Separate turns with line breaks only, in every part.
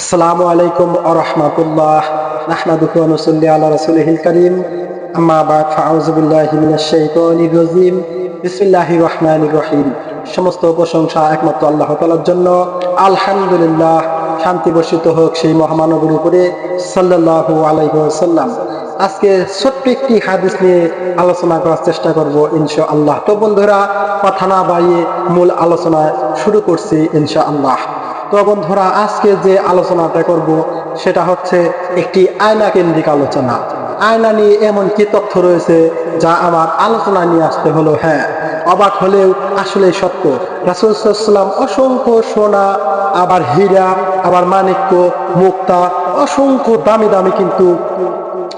আসসালামু আলাইকুম আরহামাতুল্লাহ নাহমাদুহু ওয়া আলা রাসূলিহিল কারীম। আম্মা বাদ, ফাউযু বিল্লাহি মিনাশ শাইতানির রাজীম। বিসমিল্লাহির রহমানির রহিম। সমস্ত প্রশংসা একমাত্র আল্লাহ তাআলার জন্য। আলহামদুলিল্লাহ, শান্তি বর্ষিত হোক সেই মহামানবের উপরে সাল্লাল্লাহু আলাইহি ওয়াসাল্লাম। আজকে ছোট্ট একটি হাদিস নিয়ে আলোচনা করার চেষ্টা করব ইনশাআল্লাহ। তো বন্ধুরা, কথা না বাড়িয়ে মূল আলোচনা শুরু করছি ইনশাআল্লাহ। তো বন্ধুরা আজকে যে আলোচনাটা করব, সেটা হচ্ছে একটি আয়না কেন্দ্রিক আলোচনা। আয়না নিয়ে এমন কি তথ্য রয়েছে যা আমার আলোচনা নিয়ে আসতে হলো? হ্যাঁ অবাক হলেও আসলে সত্য। রাসুলাম অসংখ্য সোনা, আবার হীরা, আবার মানিক্য, মুক্তা, অসংখ্য দামি দামি কিন্তু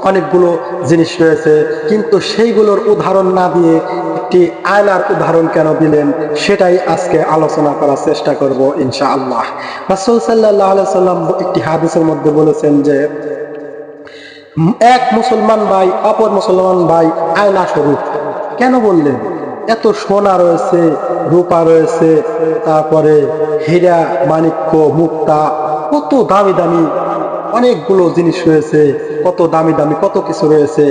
অনেকগুলো জিনিস রয়েছে, কিন্তু সেইগুলোর উদাহরণ না দিয়ে একটি আয়নার উদাহরণ কেন দিলেন, সেটাই আজকে আলোচনা করার চেষ্টা করব ইনশা আল্লাহ রাসুল সাল্লাহ সাল্লাম একটি হাদিসের মধ্যে বলেছেন যে, এক মুসলমান ভাই, অপর মুসলমান ভাই আয়না স্বরূপ। কেন বললেন? এত সোনা রয়েছে, রূপা রয়েছে, তারপরে হীরা, মাণিক্য, মুক্তা, কত দামি দামি অনেকগুলো জিনিস রয়েছে, কত দামি দামি কত কিছু রয়েছে।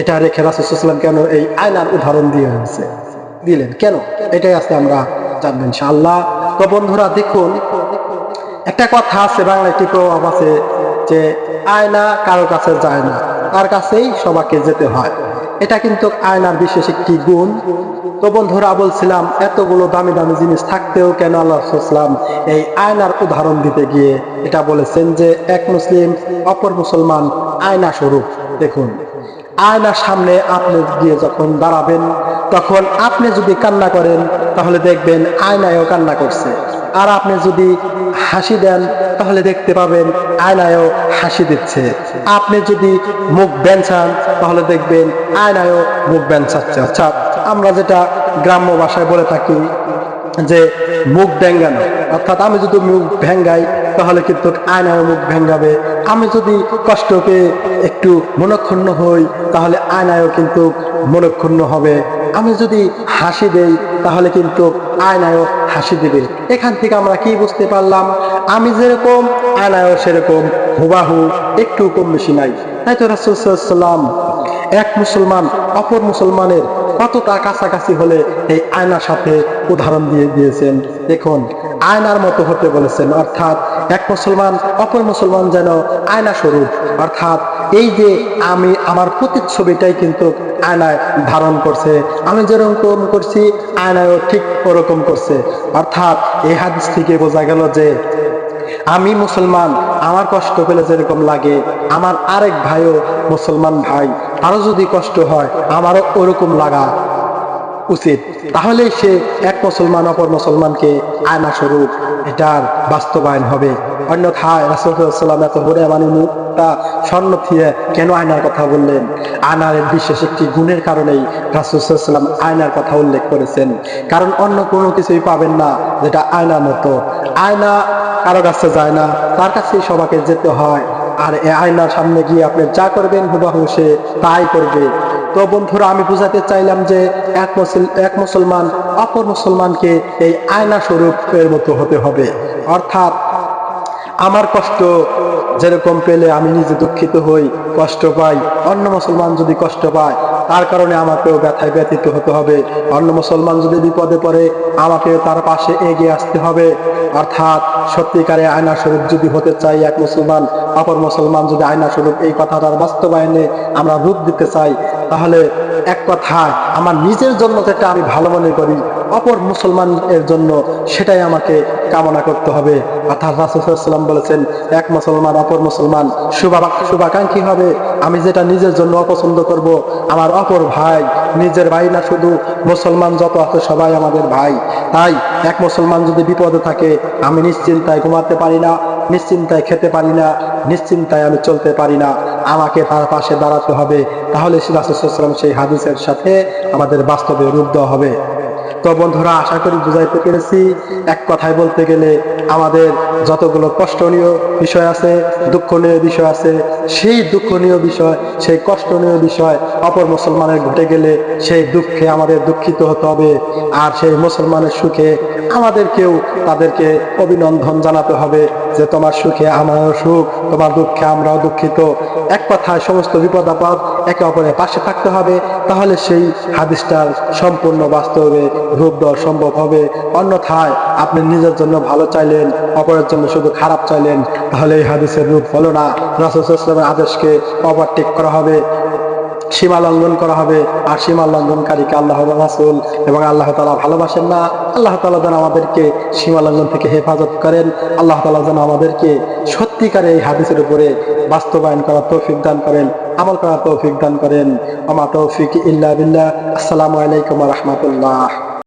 এটা রেখে রাসুসাল্লাম কেন এই আয়নার উদাহরণ দিয়ে হয়েছে? দিলেন, কেন? এটাই আছে আমরা জানবেন ইনশাআল্লাহ। তো বন্ধুরা, দেখুন, একটা কথা আছে, বাংলায় একটি প্রভাব আছে যে আয়না কারও কাছে যায় না, তার কাছেই সবাইকে যেতে হয়। এটা কিন্তু আয়নার বিশেষ একটি গুণ। তো বন্ধুরা, বলছিলাম, এতগুলো দামি দামি জিনিস থাকতেও কেন আল্লাহাম এই আয়নার উদাহরণ দিতে গিয়ে এটা বলেছেন যে, এক মুসলিম, অপর মুসলমান আয়না স্বরূপ। দেখুন, আয়নার সামনে আপনি গিয়ে যখন দাঁড়াবেন, তখন আপনি যদি কান্না করেন, তাহলে দেখবেন আয়নায়ও কান্না করছে। আর আপনি যদি হাসি দেন, তাহলে দেখতে পাবেন আয়নায়ও হাসি দিচ্ছে। আপনি যদি মুখ বেঞ্চান তাহলে দেখবেন আয়নায়ও মুখ বেঞ্চাচ্ছে অর্থাৎ আমরা যেটা গ্রাম্য ভাষায় বলে থাকি যে মুখ ভেঙ্গানো, অর্থাৎ আমি যদি মুখ ভেঙ্গাই, তাহলে কিন্তু আয়নায় মুখ ভেঙ্গাবে। আমি যদি কষ্ট পেয়ে একটু মনক্ষুণ্ণ হই, তাহলে আয়নায়ও কিন্তু মনক্ষুণ্ণ হবে। আমি যদি হাসি দেই, তাহলে কিন্তু আয়নায়ও হাসি দেবে। এখান থেকে আমরা কি বুঝতে পারলাম? আমি যেরকম, আয়নায়ও সেরকম, হুবাহু একটু কম বেশি নাই। তাই তো রাসুলসাল্লাম এক মুসলমান, অপর মুসলমানের কতটা কাছাকাছি হলে এই আয়নার সাথে উদাহরণ দিয়ে দিয়েছেন? দেখুন, আয়নার মতো হতে বলেছেন। অর্থাৎ এক মুসলমান, অপর মুসলমান যেন আয়না স্বরূপ। অর্থাৎ এই যে আমি আমার প্রতিচ্ছবিটাই কিন্তু আয়নায় ধারণ করছে, আমি যেরকম করছি, আয়নায়ও ঠিক ওরকম করছে। অর্থাৎ এই হাদিস থেকে বোঝা গেল যে আমি মুসলমান, আমার কষ্ট পেলে যেরকম লাগে, আমার আরেক ভাইও মুসলমান ভাই তারও যদি কষ্ট হয়, আমারও ওরকম লাগা উচিত। তাহলে সে এক মুসলমান অপর মুসলমানকে আয়না স্বরূপ এটার বাস্তবায়ন হবে। অন্যথায় রাসুলাম এত হরে মানে মুখটা স্বর্ণ থিয়ে কেন আয়নার কথা বললেন? আয়নার বিশেষ একটি গুণের কারণেই রাসুলাম আয়নার কথা উল্লেখ করেছেন। কারণ অন্য কোনো কিছুই পাবেন না যেটা আয়নার মতো। আয়না কারও কাছে যায় না, তার কাছেই সবাকে যেতে হয়। আর এই আয়নার সামনে গিয়ে আপনি যা করবেন হুবাহু সে তাই করবে। তো বন্ধুরা, আমি বুঝাতে চাইলাম যে এক এক মুসলমান অপর মুসলমানকে এই আয়না স্বরূপের মতো হতে হবে। অর্থাৎ আমার কষ্ট যেরকম পেলে আমি নিজে দুঃখিত হই, কষ্ট পাই। অন্য মুসলমান যদি কষ্ট পায়, তার কারণে আমাকেও ব্যথায় ব্যথিত হতে হবে। অন্য মুসলমান যদি বিপদে পড়ে আমাকে তার পাশে এগিয়ে আসতে হবে। অর্থাৎ সত্যিকারে আয়না স্বরূপ যদি হতে চাই এক মুসলমান, অপর মুসলমান যদি আয়না স্বরূপ এই কথাটার বাস্তবায়নে আমরা রূপ দিতে চাই, তাহলে এক কথায় আমার নিজের জন্য যেটা আমি ভালো মনে করি, অপর মুসলমানের জন্য সেটাই আমাকে কামনা করতে হবে। অর্থাৎ রাসুসাল্লাম বলেছেন, এক মুসলমান, অপর মুসলমান শুভা শুভাকাঙ্ক্ষী হবে। আমি যেটা নিজের জন্য অপছন্দ করব, আমার অপর ভাই, নিজের ভাই না শুধু মুসলমান যত আছে সবাই আমাদের ভাই। তাই এক মুসলমান যদি বিপদে থাকে, আমি নিশ্চিন্তায় ঘুমাতে পারি না, নিশ্চিন্তায় খেতে পারি না, নিশ্চিন্তায় আমি চলতে পারি না। আমাকে তার পাশে দাঁড়াতে হবে। তাহলে সিরাজুসাল্লাম সেই হাদিসের সাথে আমাদের বাস্তবে রূপ দেওয়া হবে। তো বন্ধুরা, আশা করি বুঝাইতে পেরেছি। এক কথায় বলতে গেলে আমাদের যতগুলো কষ্টনীয় বিষয় আছে, দুঃখনীয় বিষয় আছে, সেই দুঃখনীয় বিষয়, সেই কষ্টনীয় বিষয় অপর মুসলমানের ঘটে গেলে সেই দুঃখে আমাদের দুঃখিত হতে হবে। আর সেই মুসলমানের সুখে আমাদেরকেও তাদেরকে অভিনন্দন জানাতে হবে। যে তোমার সুখে আমারও সুখ, তোমার দুঃখে আমরাও দুঃখিত। এক কথায় সমস্ত বিপদ আপদ একে অপরের পাশে থাকতে হবে, তাহলে সেই হাদিসটার সম্পূর্ণ বাস্তবে রূপ দেওয়া সম্ভব হবে। অন্যথায় আপনি নিজের জন্য ভালো চাইলেন, অপরের জন্য শুধু খারাপ চাইলেন, তাহলে এই হাদিসের রূপ হলো না। রাসুলের আদেশকে ওভারটেক করা হবে। সীমা লঙ্ঘন করা হবে, আর সীমা লঙ্ঘনকারীকে আল্লাহ রাসুল এবং আল্লাহ তালা ভালোবাসেন না। আল্লাহ তালা যেন আমাদেরকে সীমা লঙ্ঘন থেকে হেফাজত করেন। আল্লাহ তালা যেন আমাদেরকে সত্যিকারে এই হাদিসের উপরে বাস্তবায়ন করার তৌফিক দান করেন, আমল করার তৌফিক দান করেন। আমার তৌফিক ইল্লা বিল্লাহ। আসসালামু আলাইকুম রহমতুল্লাহ।